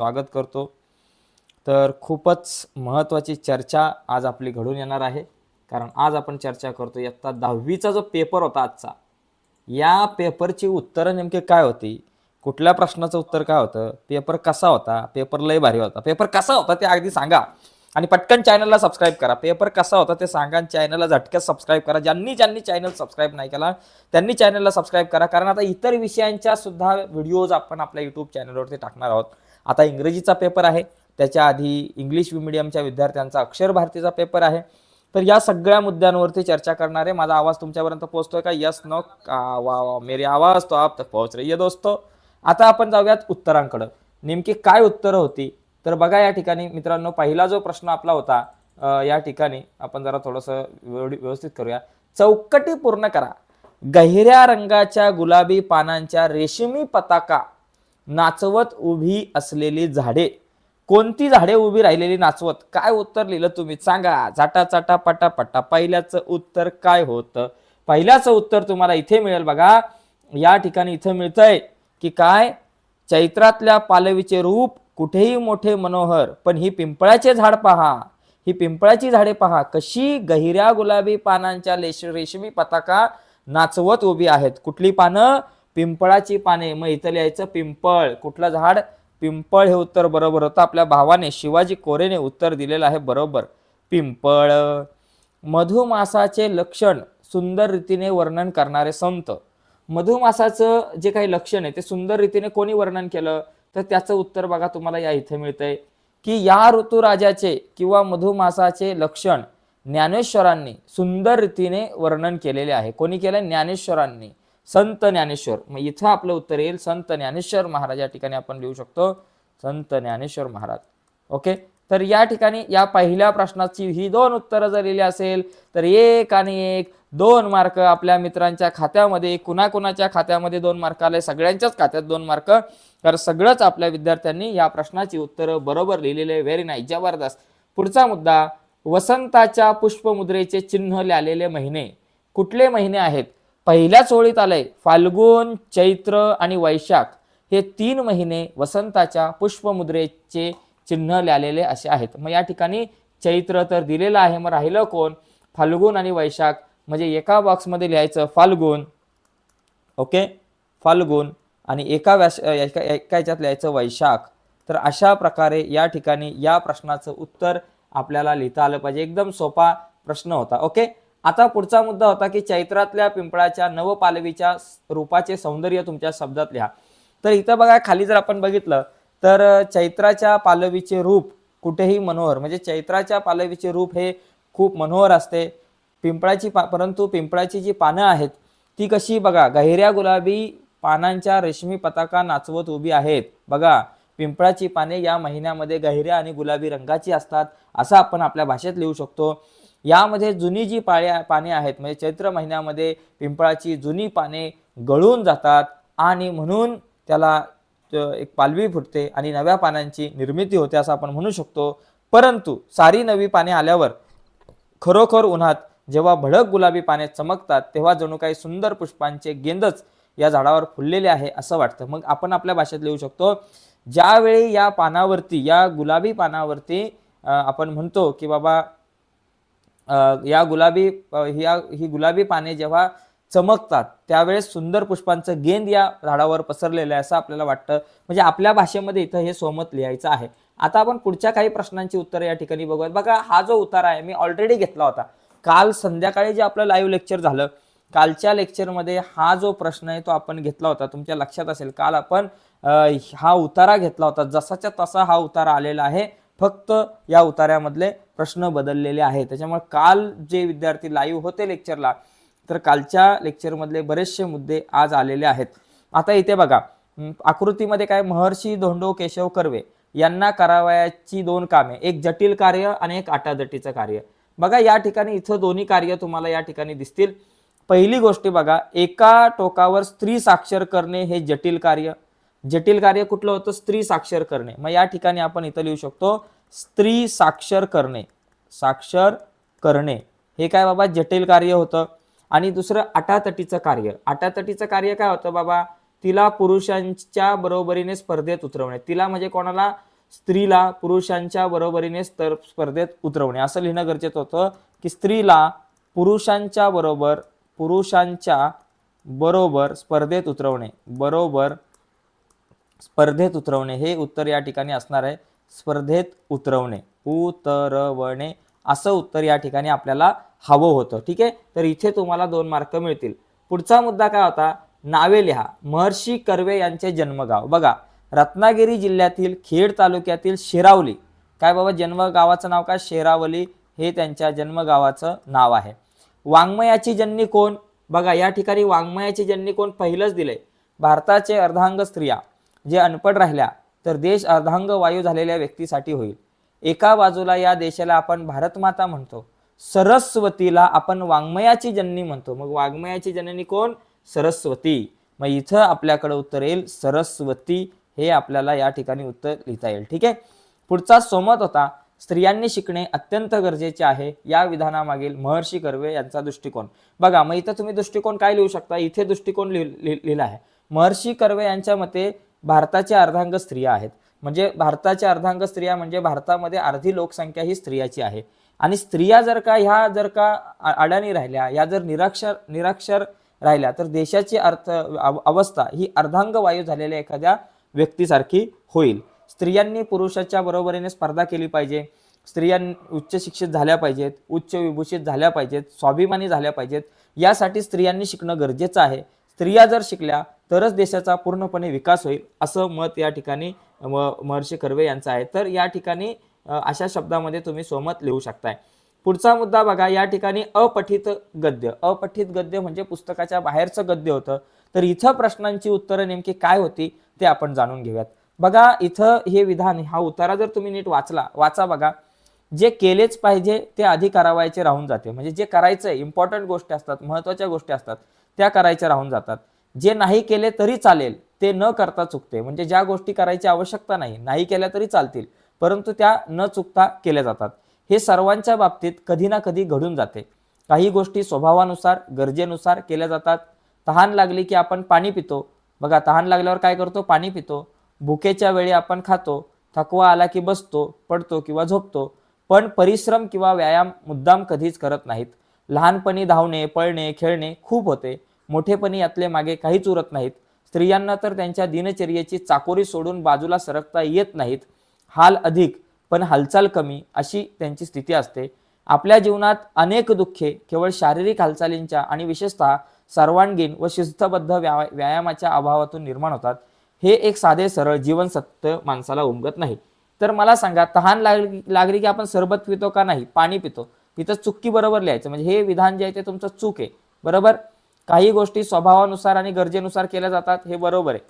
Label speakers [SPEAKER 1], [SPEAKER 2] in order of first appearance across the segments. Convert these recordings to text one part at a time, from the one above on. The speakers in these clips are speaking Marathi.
[SPEAKER 1] स्वागत करतो. तर खूपच महत्त्वाची चर्चा आज आपली घडून येणार आहे. कारण आज आपण चर्चा करतो इयत्ता दहावीचा जो पेपर होता आजचा या पेपरची उत्तरं नेमकी काय होती? कुठल्या प्रश्नाचं उत्तर काय होतं? पेपर कसा होता? पेपर लय भारी होता. पेपर कसा होता ते अगदी सांगा. आणि पटकन चॅनलला सबस्क्राईब करा. पेपर कसा होता ते सांगा आणि चॅनलला झटक्यात सबस्क्राईब करा. ज्यांनी ज्यांनी चॅनल सबस्क्राईब नाही केला त्यांनी चॅनलला सबस्क्राईब करा. कारण आता इतर विषयांच्या सुद्धा व्हिडिओज आपण आपल्या युट्यूब चॅनलवरती टाकणार आहोत. आता इंग्रजीचा पेपर आहे त्याच्या आधी इंग्लिश मिडियमच्या विद्यार्थ्यांचा अक्षर भारतीचा पेपर आहे. तर या सगळ्या मुद्द्यांवरती चर्चा करणार आहे माझा आवाज तुमच्यापर्यंत पोहोचतोय का? यस नो वा वा मेरी आवाज तो आप तक पोहोच रही है दोस्तो. आता आपण जाऊयात उत्तरांकडं. नेमकी काय उत्तरं होती? तर बघा या ठिकाणी मित्रांनो पहिला जो प्रश्न आपला होता या ठिकाणी आपण जरा थोडंसं व्यवस्थित करूया. चौकटी पूर्ण करा. गहिऱ्या रंगाच्या गुलाबी पानांच्या रेशमी पताका नाचवत उभी असलेली झाडे. कोणती झाडे उभी राहिलेली नाचवत? काय उत्तर लिहिलं तुम्ही? सांगा. चाटा चाटा पटा पटा पहिल्याचं उत्तर काय होतं? पहिल्याचं उत्तर तुम्हाला इथे मिळेल बघा. या ठिकाणी इथं मिळतंय की काय? चैत्रातल्या पालवीचे रूप कुठेही मोठे मनोहर. पण ही पिंपळाचे झाड पहा. ही पिंपळाची झाडे पहा. कशी गहिऱ्या गुलाबी पानांच्या लेश रेशमी पताका नाचवत उभी आहेत. कुठली पानं? पिंपळाची पाने. मग इथं लिहायचं पिंपळ. कुठलं झाड? पिंपळ हे उत्तर बरोबर होतं. आपल्या भावाने शिवाजी कोरेने उत्तर दिलेलं आहे बरोबर. पिंपळ. मधुमासाचे लक्षण सुंदर रीतीने वर्णन करणारे संत. मधुमासाचं जे काही लक्षण आहे ते सुंदर रीतीने कोणी वर्णन केलं? तर त्याचं उत्तर बघा तुम्हाला या इथे मिळतंय. की या ऋतुराजाचे किंवा मधुमासाचे लक्षण ज्ञानेश्वरांनी सुंदर रीतीने वर्णन केलेले आहे. कोणी केलं? ज्ञानेश्वरांनी. संत ज्ञानेश्वर. मग इथं आपलं उत्तर येईल संत ज्ञानेश्वर महाराज या ठिकाणी आपण लिहू शकतो. संत ज्ञानेश्वर महाराज. ओके तर या ठिकाणी या पहिल्या प्रश्नाची ही दोन उत्तरं जर लिहिली असेल तर एक आणि एक दोन मार्क आपल्या मित्रांच्या खात्यामध्ये कुणाकुणाच्या खात्यामध्ये दोन मार्क आले? सगळ्यांच्याच खात्यात दोन मार्क. तर सगळंच आपल्या विद्यार्थ्यांनी या प्रश्नाची उत्तरं बरोबर लिहिलेले व्हेरी नाईस जबरदस्त. पुढचा मुद्दा वसंताच्या पुष्पमुद्रेचे चिन्ह लिहिलेले महिने. कुठले महिने आहेत? पहिल्याच ओळीत आलंय फाल्गुन चैत्र आणि वैशाख. हे तीन महिने वसंताच्या पुष्पमुद्रेचे चिन्ह लिहिलेले असे आहेत. मग या ठिकाणी चैत्र तर दिलेलं आहे मग राहिलं कोण? फाल्गुन आणि वैशाख. म्हणजे एका बॉक्समध्ये लिहायचं फाल्गुन ओके? फाल्गुन आणि एका व्यास एका एका याच्यात लिहायचं वैशाख. तर अशा प्रकारे या ठिकाणी या प्रश्नाचं उत्तर आपल्याला लिहिता आलं पाहिजे. एकदम सोपा प्रश्न होता ओके? आता पुढचा मुद्दा होता की चैत्रातल्या पिंपळाच्या नवपालवीच्या रूपाचे सौंदर्य तुमच्या शब्दात लिहा. तर इथं बघा खाली जर आपण बघितलं तर चैत्राच्या पालवीचे रूप कुठेही मनोहर म्हणजे चैत्राच्या पालवीचे रूप हे खूप मनोहर असते. पिंपळाची पा परंतु पिंपळाची जी पानं आहेत ती कशी बघा गहिऱ्या गुलाबी पानांच्या रेशमी पताका नाचवत उभी आहेत. बघा पिंपळाची पाने या महिन्यामध्ये गहिऱ्या आणि गुलाबी रंगाची असतात असं आपण आपल्या भाषेत लिहू शकतो. यामध्ये जुनी जी पाळ्या पाने आहेत म्हणजे चैत्र महिन्यामध्ये पिंपळाची जुनी पाने गळून जातात आणि म्हणून त्याला एक पालवी फुटते आणि नव्या पानांची निर्मिती होते असं आपण म्हणू शकतो. परंतु सारी नवी पाने आल्यावर खरोखर उन्हात जेव्हा भडक गुलाबी पाने चमकतात तेव्हा जणू काही सुंदर पुष्पांचे गेंदच या झाडावर फुललेले आहे असं वाटतं. मग आपण आपल्या भाषेत लिहू शकतो ज्यावेळी या पानावरती या गुलाबी पानावरती आपण म्हणतो की बाबा या गुलाबी ही या ही गुलाबी पाने जेव्हा चमकतात त्यावेळेस सुंदर पुष्पांचं गेंद या झाडावर पसरलेलं आहे असं आपल्याला वाटतं. म्हणजे आपल्या भाषेमध्ये इथं हे सोमत लिहायचं आहे. आता आपण पुढच्या काही प्रश्नांची उत्तरं या ठिकाणी बघूयात. बघा हा जो उतारा आहे मी ऑलरेडी घेतला होता. काल संध्याकाळी जे आपलं लाईव्ह लेक्चर झालं कालच्या लेक्चरमध्ये हा जो प्रश्न आहे तो आपण घेतला होता. तुमच्या लक्षात असेल काल आपण हा उतारा घेतला होता. जसाच्या तसा हा उतारा आलेला आहे. फक्त या उतार्यामधले प्रश्न बदललेले आहेत. त्याच्यामुळे काल जे विद्यार्थी लाईव्ह होते लेक्चरला तर कालच्या लेक्चरमधले बरेचसे मुद्दे आज आलेले आहेत. आता इथे बघा आकृतीमध्ये काय महर्षी धोंडो केशव कर्वे यांना करावयाची दोन कामे एक जटिल कार्य आणि एक आटाजटीचं कार्य. बघा या ठिकाणी इथं दोन्ही कार्य तुम्हाला या ठिकाणी दिसतील. पहिली गोष्टी बघा एका टोकावर स्त्री साक्षर करणे हे जटिल कार्य जटिल कार्य कुठलं होतं? स्त्री साक्षर करणे. मग या ठिकाणी आपण इथं लिहू शकतो स्त्री साक्षर करणे. साक्षर करणे. हे काय बाबा? जटिल कार्य होतं. आणि दुसरं आटातटीचं कार्य. आटातटीचं कार्य काय होतं बाबा? तिला पुरुषांच्या बरोबरीने स्पर्धेत उतरवणे. तिला म्हणजे कोणाला? स्त्रीला पुरुषांच्या बरोबरीने स्तर स्पर्धेत उतरवणे. असं लिहिणं गरजेचं होतं की स्त्रीला पुरुषांच्या बरोबर पुरुषांच्या बरोबर स्पर्धेत उतरवणे. बरोबर स्पर्धेत उतरवणे हे उत्तर या ठिकाणी असणार आहे. स्पर्धेत उतरवणे उतरवणे. असं उत्तर या ठिकाणी आपल्याला हवं होतं ठीक आहे? तर इथे तुम्हाला दोन मार्क मिळतील. पुढचा मुद्दा काय होता? नावे लिहा. महर्षी कर्वे यांचे जन्मगाव. बघा रत्नागिरी जिल्ह्यातील खेड तालुक्यातील शेरावली. काय बाबा जन्मगावाचं नाव काय? शेरावली हे त्यांच्या जन्मगावाचं नाव आहे. वाङ्मयाची जननी कोण? बघा या ठिकाणी वाङ्मयाची जननी कोण? पहिलंच दिले भारताचे अर्धांग स्त्रिया. जे अनपढ राहिल्या तर देश अर्धांग वायू झालेल्या व्यक्तीसाठी होईल. एका बाजूला या देशाला आपण भारतमाता म्हणतो सरस्वतीला आपण वाङ्मयाची जननी म्हणतो. मग वाङ्मयाची जननी कोण? सरस्वती. मग इथं आपल्याकडे उत्तर येईल सरस्वती. हे आपल्याला या ठिकाणी उत्तर लिहिता येईल. ठीक आहे? पुढचा सोमत होता स्त्रियांनी शिकणे अत्यंत गरजेचे आहे. या विधानामागील महर्षी कर्वे यांचा दृष्टिकोन. बघा मग इथं तुम्ही दृष्टिकोन काय लिहू शकता? इथे दृष्टिकोन लिहिला आहे. महर्षी कर्वे यांच्या मते भारताच्या अर्धांग स्त्रिया आहेत. म्हणजे भारताच्या अर्धांग स्त्रिया म्हणजे भारतामध्ये अर्धी लोकसंख्या ही स्त्रियाची आहे. आणि स्त्रिया जर का ह्या जर का अडाणी राहिल्या या जर निराक्षर निराक्षर राहिल्या तर देशाची अर्थ अव- अवस्था ही अर्धांगवायू झालेल्या एखाद्या व्यक्तीसारखी होईल. स्त्रियांनी पुरुषाच्या बरोबरीने स्पर्धा केली पाहिजे. स्त्रियां उच्च शिक्षित झाल्या पाहिजेत उच्च विभूषित झाल्या पाहिजेत स्वाभिमानी झाल्या पाहिजेत. यासाठी स्त्रियांनी शिकणं गरजेचं आहे. स्त्रिया जर शिकल्या तरच देशाचा पूर्णपणे विकास होईल असं मत या ठिकाणी महर्षी कर्वे यांचं आहे. तर या ठिकाणी अशा शब्दामध्ये तुम्ही सोमत लिहू शकताय. पुढचा मुद्दा बघा या ठिकाणी अपठित गद्य. अपठित गद्य म्हणजे पुस्तकाच्या बाहेरचं गद्य होतं. तर इथं प्रश्नांची उत्तरं नेमकी काय होती ते आपण जाणून घेऊयात. बघा इथं हे विधान हा उतारा जर तुम्ही नीट वाचला वाचा बघा. जे केलेच पाहिजे ते आधी करावायचे राहून जाते. म्हणजे जे करायचंय इम्पॉर्टंट गोष्टी असतात महत्त्वाच्या गोष्टी असतात. त्या करायच्या राहून जातात. जे नाही केले तरी चालेल ते न करता चुकते. म्हणजे ज्या गोष्टी करायची आवश्यकता नाही नाही केल्या तरी चालतील परंतु त्या न चुकता केल्या जातात. हे सर्वांच्या बाबतीत कधी ना कधी घडून जाते. काही गोष्टी स्वभावानुसार गरजेनुसार केल्या जातात. तहान लागली की आपण पाणी पितो. बघा तहान लागल्यावर काय करतो? पाणी पितो. भुकेच्या वेळी आपण खातो. थकवा आला की बसतो पडतो किंवा झोपतो. पण परिश्रम किंवा व्यायाम मुद्दाम कधीच करत नाहीत. लहानपणी धावणे पळणे खेळणे खूप होते. मोठेपणी यातले मागे काहीच उरत नाहीत. स्त्रियांना तर त्यांच्या दिनचर्येची चाकोरी सोडून बाजूला सरकता येत नाहीत. हाल अधिक पण हालचाल कमी अशी त्यांची स्थिती असते. आपल्या जीवनात अनेक दुःखे केवळ शारीरिक हालचालींच्या आणि विशेषतः सर्वांगीण व शिस्तबद्ध व्या व्यायामाच्या अभावातून निर्माण होतात. हे एक साधे सरळ जीवन सत्य माणसाला उमगत नाही. तर मला सांगा तहान लागली लागली की आपण सरबत पितो का नाही? पाणी पितो. इथं चुकी बरोबर लिहायचं. म्हणजे हे विधान जे आहे ते तुमचं चूक आहे. बरोबर? काही गोष्टी स्वभावानुसार आणि गरजेनुसार केल्या जातात हे बरोबर आहे.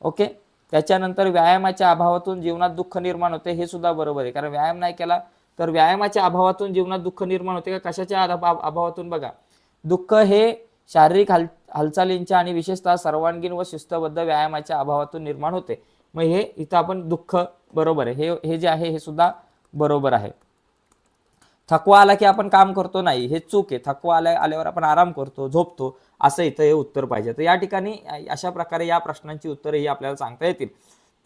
[SPEAKER 1] ओके त्याच्यानंतर व्यायामाच्या अभावातून जीवनात दुःख निर्माण होते हे सुद्धा बरोबर आहे. कारण व्यायाम नाही केला तर व्यायामाच्या अभावातून जीवनात दुःख निर्माण होते का? कशाच्या अभा- अभावातून बघा. दुःख हे शारीरिक हाल हालचालींच्या आणि विशेषतः सर्वांगीण व शिस्तबद्ध व्यायामाच्या अभावातून निर्माण होते. मग हे इथं आपण दुःख बरोबर आहे. हे हे जे आहे हे सुद्धा बरोबर आहे. थकवा आला की आपण काम करतो नाही हे चूक आहे. थकवा आल्या आल्यावर आपण आराम करतो झोपतो असं इथं हे उत्तर पाहिजे. तर या ठिकाणी अशा प्रकारे या प्रश्नांची उत्तरं ही आपल्याला सांगता येतील.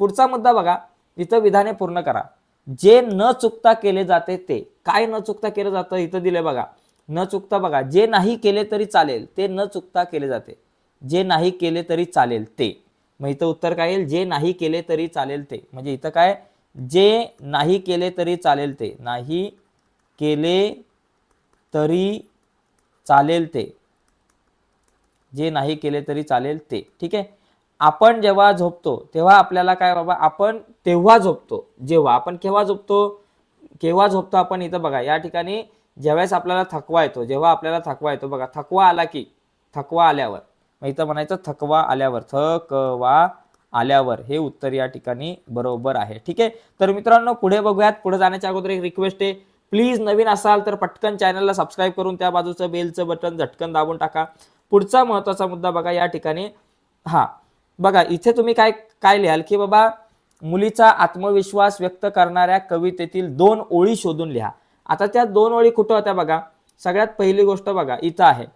[SPEAKER 1] पुढचा मुद्दा बघा इथं विधाने पूर्ण करा. जे न चुकता केले जाते ते. काय न चुकता केलं जातं इथं दिले बघा. न चुकता बघा जे नाही केले तरी चालेल ते न चुकता केले जाते. जे नाही केले तरी चालेल ते. मग इथं उत्तर काय येईल? जे नाही केले तरी चालेल ते. म्हणजे इथं काय? जे नाही केले तरी चालेल ते. नाही केले तरी चालेल ते. जे नाही केले तरी चालेल ते. ठीक आहे? आपण जेव्हा झोपतो तेव्हा आपल्याला काय बाबा आपण तेव्हा झोपतो. जेव्हा आपण केव्हा झोपतो केव्हा झोपतो आपण इथं बघा या ठिकाणी ज्यावेळेस आपल्याला थकवा येतो जेव्हा आपल्याला थकवा येतो बघा थकवा आला की थकवा आल्यावर मग इथं म्हणायचं थकवा आल्यावर थकवा आल्यावर हे उत्तर या ठिकाणी बरोबर आहे. ठीक आहे? तर मित्रांनो पुढे बघूयात. पुढे जाण्याच्या अगोदर एक रिक्वेस्ट आहे. प्लीज नवीन असाल तर पटकन चॅनलला सबस्क्राईब करून त्या बाजूचं बेलचं बटन झटकन दाबून टाका. पुढचा महत्त्वाचा मुद्दा बघा या ठिकाणी. हा बघा इथे तुम्ही काय काय लिहाल की बाबा मुलीचा आत्मविश्वास व्यक्त करणाऱ्या कवितेतील दोन ओळी शोधून लिहा. आता त्या दोन ओळी कुठं होत्या बघा? सगळ्यात पहिली गोष्ट बघा इथं आहे.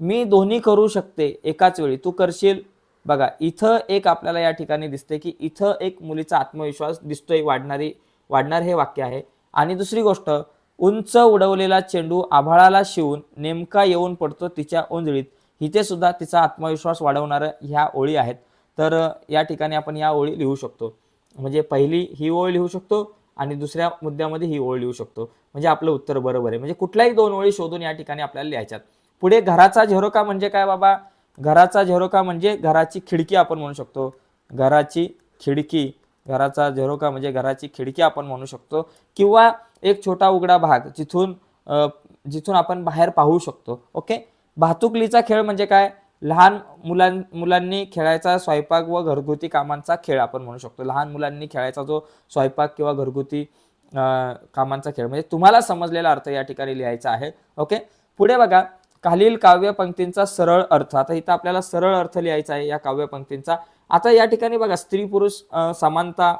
[SPEAKER 1] मी दोन्ही करू शकते एकाच वेळी तू करशील? बघा इथं एक आपल्याला या ठिकाणी दिसते की इथं एक मुलीचा आत्मविश्वास दिसतोय वाढणारी वाढणार हे वाक्य आहे. आणि दुसरी गोष्ट उंच उडवलेला चेंडू आभाळाला शिवून नेमका येऊन पडतो तिच्या ओंजळीत. इथे सुद्धा तिचा आत्मविश्वास वाढवणाऱ्या ह्या ओळी आहेत. तर या ठिकाणी आपण या ओळी लिहू शकतो. म्हणजे पहिली ही ओळ लिहू शकतो आणि दुसऱ्या मुद्द्यामध्ये ही ओळ लिहू शकतो. म्हणजे आपलं उत्तर बरोबर आहे. म्हणजे कुठल्याही दोन ओळी शोधून या ठिकाणी आपल्याला लिहायच्यात. पुढे घराचा झेरोका म्हणजे काय बाबा? घराचा झेरोका म्हणजे घराची खिडकी आपण म्हणू शकतो. घराची खिडकी. घराचा झेरोका म्हणजे घराची खिडकी आपण म्हणू शकतो. किंवा एक छोटा उघडा भाग जिथून जिथून आपण बाहेर पाहू शकतो. ओके? भातुकलीचा खेळ म्हणजे काय? लहान मुलां मुलांनी खेळायचा स्वयंपाक व घरगुती कामांचा खेळ आपण म्हणू शकतो. लहान मुलांनी खेळायचा जो स्वयंपाक किंवा घरगुती कामांचा खेळ. म्हणजे तुम्हाला समजलेला अर्थ या ठिकाणी लिहायचा आहे. ओके? पुढे बघा. खालील काव्य पंक्तींचा सरळ अर्थ. आता इथं आपल्याला सरळ अर्थ लिहायचा आहे या काव्य पंक्तींचा. आता या ठिकाणी बघा स्त्री पुरुष समानता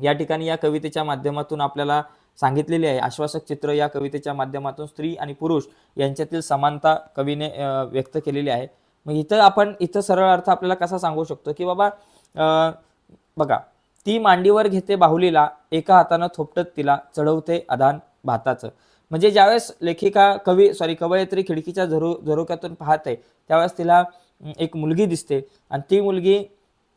[SPEAKER 1] या ठिकाणी या कवितेच्या माध्यमातून आपल्याला सांगितलेली आहे. आश्वासक चित्र या कवितेच्या माध्यमातून स्त्री आणि पुरुष यांच्यातील समानता कवीने व्यक्त केलेली आहे. मग इथं आपण इथं सरळ अर्थ आपल्याला कसा सांगू शकतो की बाबा बघा ती मांडीवर घेते बाहुलीला एका हातानं थोपटत तिला चढवते अदान भाताचं. म्हणजे ज्यावेळेस लेखिका कवी सॉरी कवयित्री खिडकीच्या झरो झरोक्यातून पाहते त्यावेळेस तिला एक मुलगी दिसते आणि ती मुलगी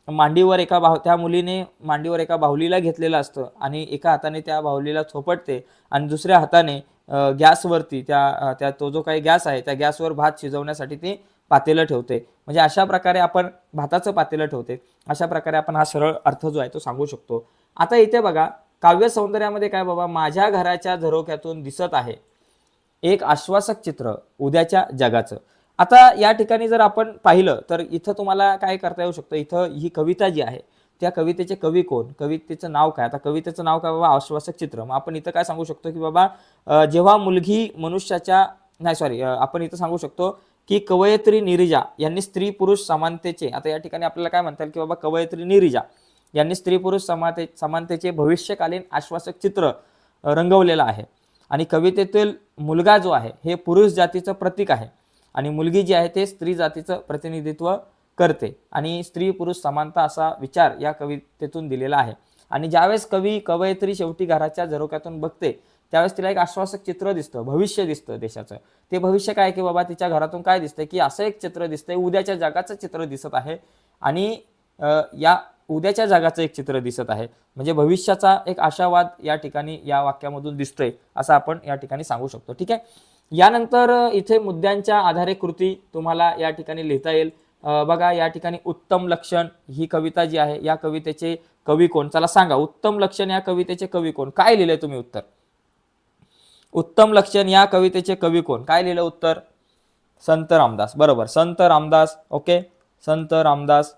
[SPEAKER 1] मांडीवर एका बाहु त्या मुलीने मांडीवर एका बाहुलीला घेतलेलं असतं आणि एका हाताने त्या बाहुलीला थोपटते आणि दुसऱ्या हाताने गॅसवरती त्या त्या तो जो काही गॅस आहे त्या गॅसवर भात शिजवण्यासाठी ती पातेलं ठेवते. म्हणजे अशा प्रकारे आपण भाताचं पातेलं ठेवते. अशा प्रकारे आपण हा सरळ अर्थ जो आहे तो सांगू शकतो. आता इथे बघा काव्य सौंदर्यामध्ये काय बाबा माझ्या घराच्या झरोक्यातून दिसत आहे एक आश्वासक चित्र उद्याच्या जगाचं. आता या ठिकाणी जर आपण पाहिलं तर इथं तुम्हाला काय करता येऊ शकतं? इथं ही कविता जी आहे त्या कवितेचे कवी कोण? कवितेचं नाव काय? आता कवितेचं नाव काय बाबा? आश्वासक चित्र. मग आपण इथं काय सांगू शकतो की बाबा जेव्हा मुलगी मनुष्याच्या नाही सॉरी आपण इथं सांगू शकतो की कवयित्री निरिजा यांनी स्त्री पुरुष समानतेचे आता या ठिकाणी आपल्याला काय म्हणता येईल की बाबा कवयत्री निरिजा यांनी स्त्री पुरुष समानते समानतेचे भविष्यकालीन आश्वासक चित्र रंगवलेलं आहे. आणि कवितेतील मुलगा जो आहे हे पुरुष जातीचं प्रतीक आहे. आणि मुलगी जी आहे ते स्त्री जातीचं प्रतिनिधित्व करते. आणि स्त्री पुरुष समानता असा विचार या कवितेतून दिलेला आहे. आणि ज्यावेळेस कवी कवयित्री शेवटी घराच्या झरोक्यातून बघते त्यावेळेस तिला एक आश्वासक चित्र दिसतं भविष्य दिसतं देशाचं. ते भविष्य काय की बाबा तिच्या घरातून काय दिसतंय? की असं एक चित्र दिसतंय उद्याच्या जगाचं चित्र दिसत आहे. आणि या उद्याच्या जगाचं एक चित्र दिसत आहे. म्हणजे भविष्याचा एक आशावाद या ठिकाणी या वाक्यामधून दिसतोय असं आपण या ठिकाणी सांगू शकतो. ठीक आहे? यानंतर इथे मुद्द्यांच्या आधारे कृती तुम्हाला या ठिकाणी लिहिता येईल. बघा या ठिकाणी उत्तम लक्षण ही कविता जी आहे या कवितेचे कवी कोण? चला सांगा उत्तम लक्षण या कवितेचे कवी कोण? काय लिहिलंय तुम्ही उत्तर? उत्तम लक्षण या कवितेचे कवी कोण? काय लिहिलं उत्तर? संत रामदास. बरोबर संत रामदास ओके? संत रामदास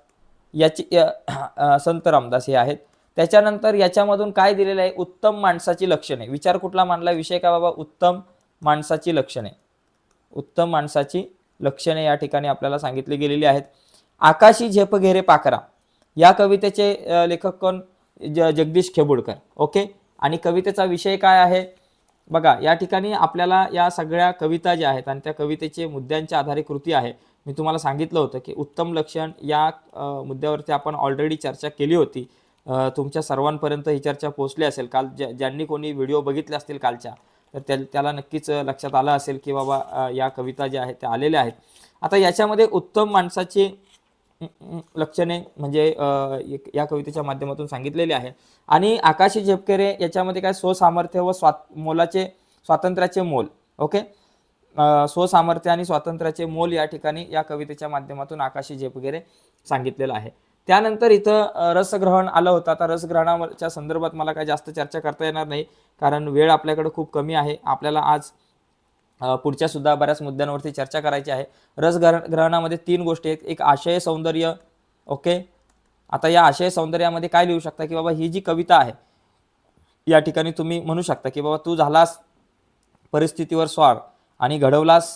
[SPEAKER 1] याची या- संत रामदास हे आहेत. त्याच्यानंतर याच्यामधून काय दिलेलं आहे? उत्तम माणसाची लक्षणे. विचार कुठला मांडला विषय का बाबा? उत्तम माणसाची लक्षणे. उत्तम माणसाची लक्षणे या ठिकाणी आपल्याला सांगितली गेलेली आहेत. आकाशी झेप घेरे पाखरा. या कवितेचे लेखक कोण? ज जगदीश खेबुडकर. ओके? आणि कवितेचा विषय काय आहे? बघा या ठिकाणी आपल्याला या सगळ्या कविता ज्या आहेत आणि त्या कवितेचे मुद्द्यांच्या आधारे कृती आहे. मी तुम्हाला सांगितलं होतं की उत्तम लक्षण या मुद्द्यावरती आपण ऑलरेडी चर्चा केली होती. तुमच्या सर्वांपर्यंत ही चर्चा पोहोचली असेल. काल ज्या ज्यांनी कोणी व्हिडिओ बघितले असतील कालच्या. तर त्या त्याला नक्कीच लक्षात आलं असेल की बाबा या कविता ज्या आहेत त्या आलेल्या आहेत. आता याच्यामध्ये उत्तम माणसाची लक्षणे म्हणजे एक- या कवितेच्या माध्यमातून सांगितलेले आहे. आणि आकाशी झेपकेरे याच्यामध्ये काय स्वसामर्थ्य व स्वात मोलाचे स्वातंत्र्याचे मोल. ओके? स्वसामर्थ्य आणि स्वातंत्र्याचे मोल या ठिकाणी या कवितेच्या माध्यमातून आकाशी झेपकेरे सांगितलेलं आहे. त्यानंतर इथं रसग्रहण आलं होतं. आता रसग्रहणाच्या संदर्भात मला काय जास्त चर्चा करता येणार नाही कारण वेळ आपल्याकडे खूप कमी आहे. आपल्याला आज पुढच्या सुद्धा बऱ्याच मुद्द्यांवरती चर्चा करायची आहे. रसग्रहण ग्रहणामध्ये तीन गोष्टी आहेत. एक आशय सौंदर्य ओके? आता या आशय सौंदर्यामध्ये काय लिहू शकता की बाबा ही जी कविता आहे या ठिकाणी तुम्ही म्हणू शकता की बाबा तू झालास परिस्थितीवर स्वार आणि घडवलास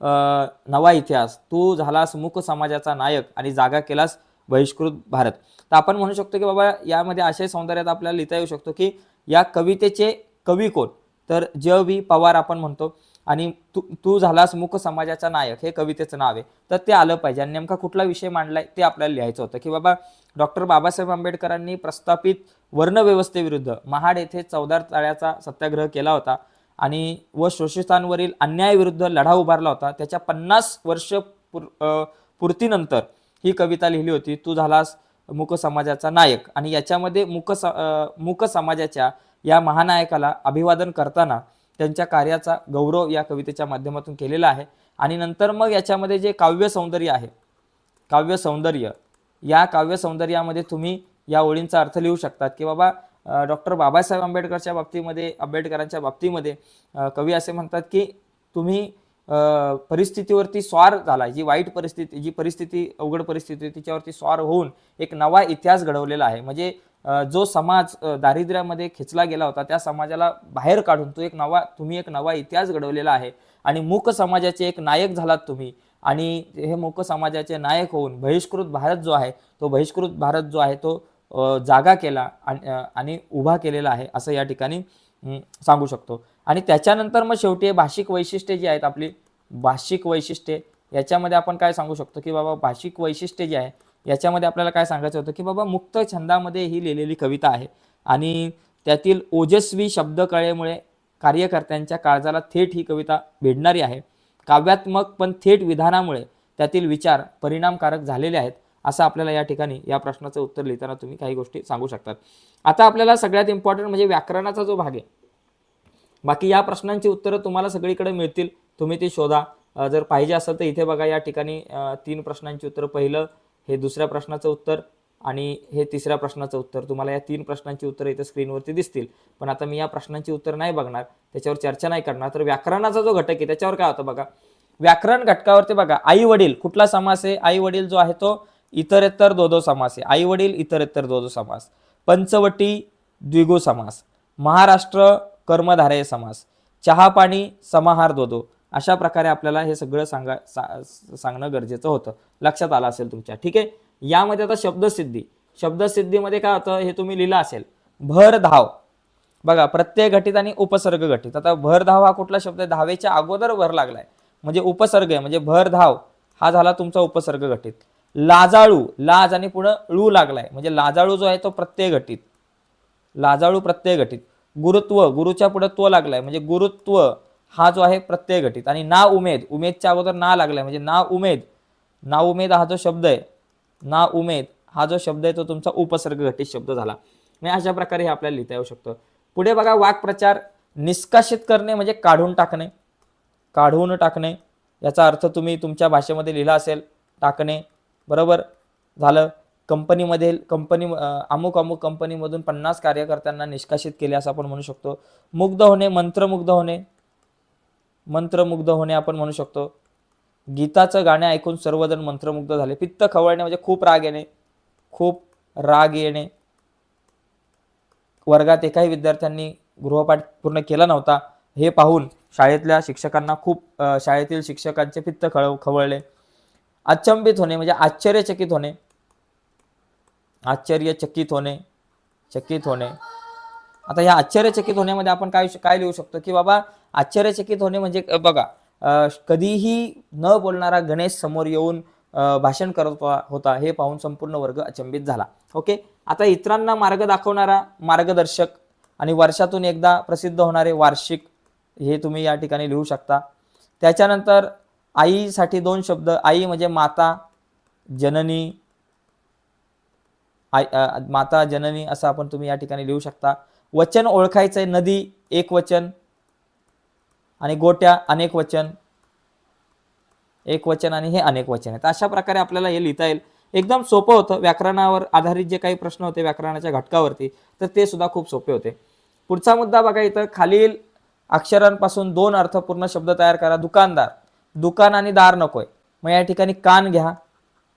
[SPEAKER 1] नवा इतिहास. तू झालास मूक समाजाचा नायक आणि जागा केलास बहिष्कृत भारत. तर आपण म्हणू शकतो की बाबा यामध्ये आशय सौंदर्यात आपल्याला लिहिता येऊ शकतो की या कवितेचे कवी कोण? तर ज व्ही पवार आपण म्हणतो. आणि तू तू झालास मूक समाजाचा नायक हे कवितेचं नाव आहे. तर ते आलं पाहिजे. आणि नेमका कुठला विषय मांडलाय ते आपल्याला लिहायचं होतं की बाबा डॉक्टर बाबासाहेब आंबेडकरांनी प्रस्थापित वर्णव्यवस्थेविरुद्ध महाड येथे चौदार तळ्याचा सत्याग्रह केला होता आणि व शोषितांवरील अन्यायाविरुद्ध लढा उभारला होता. त्याच्या पन्नास वर्ष पूर पूर्तीनंतर ही कविता लिहिली होती तू झालास मूक समाजाचा नायक. आणि याच्यामध्ये मुक स मुक मूक समाजाच्या या महानायकाला अभिवादन करताना त्यांच्या कार्याचा गौरव या कवितेच्या माध्यमातून केलेला आहे. आणि नंतर मग याच्यामध्ये जे काव्य सौंदर्य आहे काव्य सौंदर्य या काव्य सौंदर्यामध्ये तुम्ही या ओळींचा अर्थ लिहू शकतात की बाबा डॉक्टर बाबासाहेब आंबेडकरच्या बाबतीमध्ये आंबेडकरांच्या बाबतीमध्ये कवी असे म्हणतात की तुम्ही परिस्थितीवरती स्वार झाला. जी वाईट परिस्थिती जी परिस्थिती अवघड परिस्थिती तिच्यावरती स्वार होऊन एक नवा इतिहास घडवलेला आहे. म्हणजे जो समाज दारिद्र्यामध्ये खेचला गेला होता त्या समाजाला बाहेर काढून तो एक नवा तुम्ही एक नवा इतिहास घडवलेला आहे. आणि मूक समाजाचे एक नायक झालात तुम्ही. आणि हे मूक समाजाचे नायक होऊन बहिष्कृत भारत जो आहे तो बहिष्कृत भारत जो आहे तो जागा केला आणि उभा केलेला आहे असं या ठिकाणी सांगू शकतो. आणि त्याच्यानंतर मग शेवटी भाषिक वैशिष्ट्ये जी आहेत आपली भाषिक वैशिष्ट्ये याच्यामध्ये आपण काय सांगू शकतो की बाबा भाषिक वैशिष्ट्ये जी आहे याच्यामध्ये आपल्याला काय सांगायचं होतं की बाबा मुक्त छंदामध्ये ही लिहिलेली कविता आहे. आणि त्यातील ओजस्वी शब्दकळेमुळे कार्यकर्त्यांच्या काळजाला थेट ही कविता भिडणारी आहे. काव्यात्मक पण थेट विधानामुळे त्यातील विचार परिणामकारक झालेले आहेत असं आपल्याला या ठिकाणी या प्रश्नाचं उत्तर लिहिताना तुम्ही काही गोष्टी सांगू शकतात. आता आपल्याला सगळ्यात इम्पॉर्टंट म्हणजे व्याकरणाचा जो भाग आहे बाकी या प्रश्नांची उत्तरं तुम्हाला सगळीकडे मिळतील. तुम्ही ती शोधा. जर पाहिजे असेल तर इथे बघा या ठिकाणी तीन प्रश्नांची उत्तरं. पहिलं हे दुसऱ्या प्रश्नाचं उत्तर आणि हे तिसऱ्या प्रश्नाचं उत्तर. तुम्हाला या तीन प्रश्नांची उत्तरं इथे स्क्रीनवरती दिसतील. पण आता मी या प्रश्नांची उत्तर नाही बघणार. त्याच्यावर चर्चा नाही करणार. तर व्याकरणाचा जो घटक आहे त्याच्यावर काय होतं बघा? व्याकरण घटकावरती बघा आई वडील कुठला समास आहे? आई वडील जो आहे तो इतरेत्तर दोदो समास आहे. आई वडील इतरेत्तर दोदो समास. पंचवटी द्विगु समास. महाराष्ट्र कर्मधारय समास. चहा पाणी समाहार दोदो अशा प्रकारे आपल्याला हे सगळं सांगा सा- सांगणं गरजेचं होतं. लक्षात आलं असेल तुमच्या. ठीक आहे? यामध्ये आता शब्दसिद्धी. शब्दसिद्धीमध्ये काय होतं? हे तुम्ही लिहिलं असेल. भर धाव. बघा प्रत्यय घटित आणि उपसर्ग घटित. आता भर धाव हा कुठला शब्द आहे? धावेच्या अगोदर भर लागलाय. म्हणजे उपसर्ग आहे. म्हणजे भर धाव. हा झाला तुमचा उपसर्ग घटित. लाजाळू. लाज आणि पुढं ळू लागलाय. म्हणजे लाजाळू जो आहे तो प्रत्यय घटित. लाजाळू प्रत्यय घटित. गुरुत्व गुरुच्या पुढे तो लागलाय. म्हणजे गुरुत्व हा जो आहे प्रत्यय घटित आणि ना उमेद उमेदच्या अगोदर ना लागलाय. म्हणजे ना उमेद ना उमेद हा जो शब्द आहे ना उमेद हा जो शब्द आहे तो तुमचा उपसर्ग घटित शब्द झाला. म्हणजे अशा प्रकारे हे आपल्याला लिहिता येऊ शकतं. पुढे बघा वाक्प्रचार निष्कासित करणे म्हणजे काढून टाकणे. काढून टाकणे. याचा अर्थ तुम्ही तुमच्या भाषेमध्ये लिहिला असेल टाकणे. बरोबर? झालं? कंपनीमध्ये कंपनी अमुक अमुक कंपनीमधून पन्नास कार्यकर्त्यांना निष्कासित केले असं आपण म्हणू शकतो. मुग्ध होणे मंत्रमुग्ध होणे मंत्रमुग्ध होणे आपण म्हणू शकतो. गीताचं गाणे ऐकून सर्वजण मंत्रमुग्ध झाले. पित्त खवळणे म्हणजे खूप राग येणे खूप राग येणे. वर्गात एकाही विद्यार्थ्यांनी गृहपाठ पूर्ण केला नव्हता. हे पाहून शाळेतल्या शिक्षकांना खूप शाळेतील शिक्षकांचे पित्त खळ खवळले. अचंबित होणे म्हणजे आश्चर्यचकित होणे. आश्चर्यचकित होणे चकित होणे. आता या आश्चर्यचकित होण्यामध्ये आपण काय काय लिहू शकतो की बाबा आश्चर्यचकित होणे म्हणजे बघा कधीही न बोलणारा गणेश समोर येऊन भाषण करत होता हे पाहून संपूर्ण वर्ग अचंबित झाला. ओके? आता इतरांना मार्ग दाखवणारा मार्गदर्शक आणि वर्षातून एकदा प्रसिद्ध होणारे वार्षिक हे तुम्ही या ठिकाणी लिहू शकता. त्याच्यानंतर आईसाठी दोन शब्द आई म्हणजे माता जननी आय माता जननी असं आपण तुम्ही या ठिकाणी लिहू शकता. वचन ओळखायचंय नदी एक वचन. आणि गोट्या अनेक वचन. एक वचन आणि हे अनेक वचन आहेत. अशा प्रकारे आपल्याला हे लिहिता येईल. एकदम सोपं होतं. व्याकरणावर आधारित जे काही प्रश्न होते व्याकरणाच्या घटकावरती तर ते सुद्धा खूप सोपे होते. पुढचा मुद्दा बघा इथं. खालील अक्षरांपासून दोन अर्थपूर्ण शब्द तयार करा. दुकानदार. दुकान आणि दार नकोय. मग या ठिकाणी कान घ्या.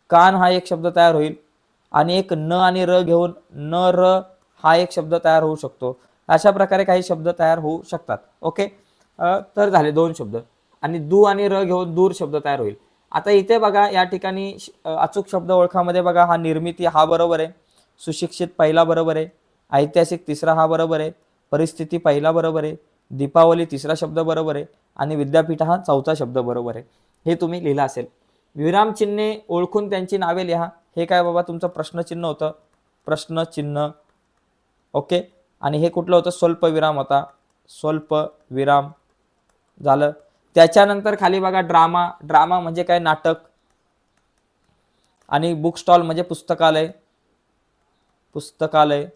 [SPEAKER 1] कान हा एक शब्द तयार होईल. आणि एक न आणि र घेऊन न र हा एक शब्द तयार होऊ शकतो. अशा प्रकारे काही शब्द तयार होऊ शकतात. ओके? तर झाले दोन शब्द. आणि दू आणि र घेऊन दूर शब्द तयार होईल. आता इथे बघा या ठिकाणी श- अचूक शब्द ओळखामध्ये बघा हा निर्मिती हा बरोबर आहे. सुशिक्षित पहिला बरोबर आहे. ऐतिहासिक तिसरा हा बरोबर आहे. परिस्थिती पहिला बरोबर आहे. दीपावली तिसरा शब्द बरोबर आहे. आणि विद्यापीठ हा चौथा शब्द बरोबर आहे. हे तुम्ही लिहिलं असेल. विरामचिन्हे ओळखून त्यांची नावे लिहा. हे काय बाबा तुमचं प्रश्नचिन्ह होतं? प्रश्नचिन्ह. ओके? आणि हे कुठलं होतं? स्वल्प विराम होता. स्वल्प विराम झालं. त्याच्यानंतर खाली बघा ड्रामा. ड्रामा म्हणजे काय? नाटक. आणि बुक स्टॉल म्हणजे पुस्तकालय. पुस्तकालय.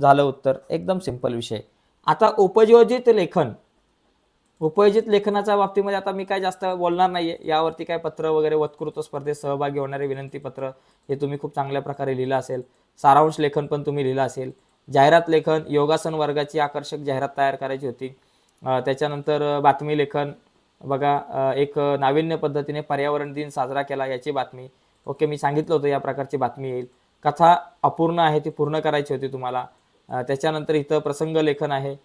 [SPEAKER 1] झालं उत्तर. एकदम सिंपल विषय. आता उपयोजित लेखन. उपयोजित लेखनाच्या बाबतीमध्ये आता मी काय जास्त बोलणार नाहीये. यावरती काय पत्र वगैरे वत्कृत्व स्पर्धेत सहभागी होणारे विनंती पत्र हे तुम्ही खूप चांगल्या प्रकारे लिहिलं असेल. सारांश लेखन पण तुम्ही लिहिलं असेल. जाहिरात लेखन योगासन वर्गाची आकर्षक जाहिरात तयार करायची होती. त्याच्यानंतर बातमी लेखन. बघा एक नाविन्य पद्धतीने पर्यावरण दिन साजरा केला याची बातमी. ओके मी सांगितलं होतं या प्रकारची बातमी येईल. कथा अपूर्ण आहे ती पूर्ण करायची होती तुम्हाला. त्याच्यानंतर इथं प्रसंग लेखन आहे.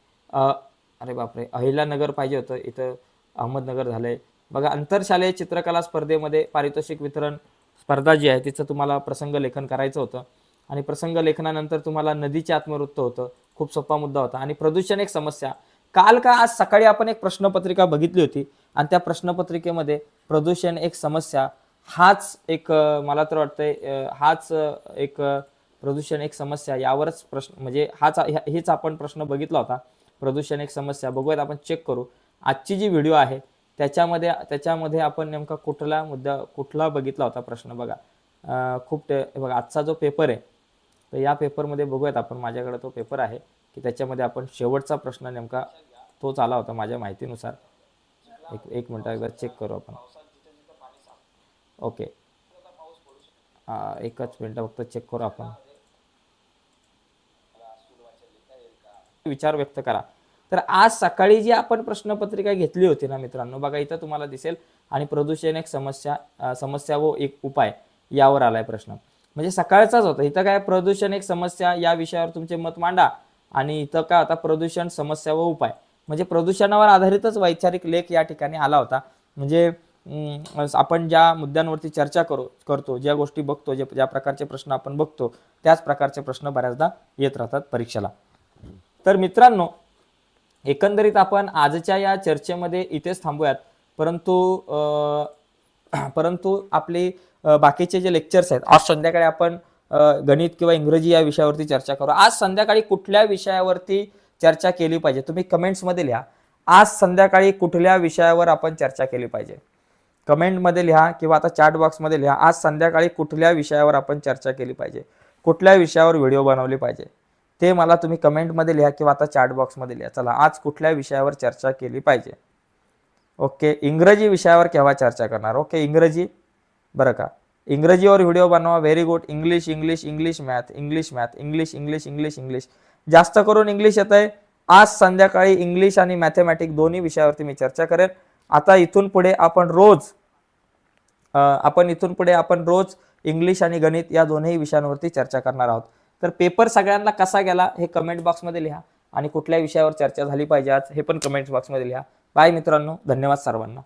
[SPEAKER 1] अरे बापरे अहिल्यानगर पाहिजे होतं. इथं अहमदनगर झालंय. बघा आंतरशालेय चित्रकला स्पर्धेमध्ये पारितोषिक वितरण स्पर्धा जी आहे तिचं तुम्हाला प्रसंग लेखन करायचं होतं. आणि प्रसंग लेखनानंतर तुम्हाला नदीचे आत्मवृत्त होतं. खूप सोपा मुद्दा होता. आणि प्रदूषण एक समस्या. काल का आज सकाळी आपण एक प्रश्नपत्रिका बघितली होती. आणि त्या प्रश्नपत्रिकेमध्ये प्रदूषण एक समस्या हाच एक मला तर वाटतंय हाच एक प्रदूषण एक समस्या यावरच प्रश्न म्हणजे हाच हेच आपण प्रश्न बघितला होता. प्रदूषण एक समस्या. बघूयात आपण चेक करू. आजची जी व्हिडिओ आहे त्याच्यामध्ये त्याच्यामध्ये आपण नेमका कुठला मुद्दा कुठला बघितला होता प्रश्न बघा. खूप ते बघा आजचा जो पेपर आहे तर या पेपरमध्ये बघूयात आपण माझ्याकडे तो पेपर आहे की त्याच्यामध्ये आपण शेवटचा प्रश्न नेमका तोच आला होता माझ्या माहितीनुसार. एक एक मिनटं एकदा चेक करू आपण. ओके एकच मिनटं फक्त चेक करू आपण. विचार व्यक्त करा. तर आज सकाळी जी आपण प्रश्नपत्रिका घेतली होती ना मित्रांनो बघा इथं तुम्हाला दिसेल आणि प्रदूषण एक समस्या समस्या व एक उपाय यावर आलाय प्रश्न. म्हणजे सकाळचाच होता. इथं काय प्रदूषण एक समस्या या विषयावर तुमचे मत मांडा आणि इथं काय होता प्रदूषण समस्या व उपाय. म्हणजे प्रदूषणावर आधारितच वैचारिक लेख या ठिकाणी आला होता. म्हणजे अं, आपण ज्या मुद्द्यांवरती चर्चा करू करतो ज्या गोष्टी बघतो जे ज्या प्रकारचे प्रश्न आपण बघतो त्याच प्रकारचे प्रश्न बऱ्याचदा येत राहतात परीक्षेला. तर मित्रांनो एकंदरीत आपण आजच्या या चर्चेमध्ये इथेच थांबूयात. परंतु परंतु आपले बाकीचे जे लेक्चर्स आहेत आज संध्याकाळी आपण गणित किंवा इंग्रजी या विषयावरती चर्चा करू. आज संध्याकाळी कुठल्या विषयावरती चर्चा केली पाहिजे? तुम्ही कमेंट्समध्ये लिहा. आज संध्याकाळी कुठल्या विषयावर आपण चर्चा केली पाहिजे? कमेंटमध्ये लिहा किंवा आता चॅट बॉक्समध्ये लिहा. आज संध्याकाळी कुठल्या विषयावर आपण चर्चा केली पाहिजे? कुठल्या विषयावर व्हिडिओ बनवले पाहिजे? ते मला तुम्ही कमेंटमध्ये लिहा किंवा आता चॅट बॉक्समध्ये लिहा. चला आज कुठल्या विषयावर चर्चा केली पाहिजे? ओके इंग्रजी विषयावर केव्हा चर्चा करणार? ओके इंग्रजी? बरं का. इंग्रजीवर व्हिडिओ बनवा very good English English English math English math English English English English जास्त करून इंग्लिश येत आहे आज संध्याकाळी इंग्लिश आणि मॅथमॅटिक दोन्ही विषयावरती मी चर्चा करेन. आता इथून पुढे आपण रोज आपण इथून पुढे आपण रोज इंग्लिश आणि गणित या दोन्ही विषयांवरती चर्चा करणार आहोत. तर पेपर सगळ्यांना कसा गेला हे कमेंट बॉक्समध्ये लिहा आणि कुठल्या विषयावर चर्चा झाली पाहिजे आज हे पण कमेंट बॉक्समध्ये लिहा. बाय मित्रांनो धन्यवाद सर्वांना.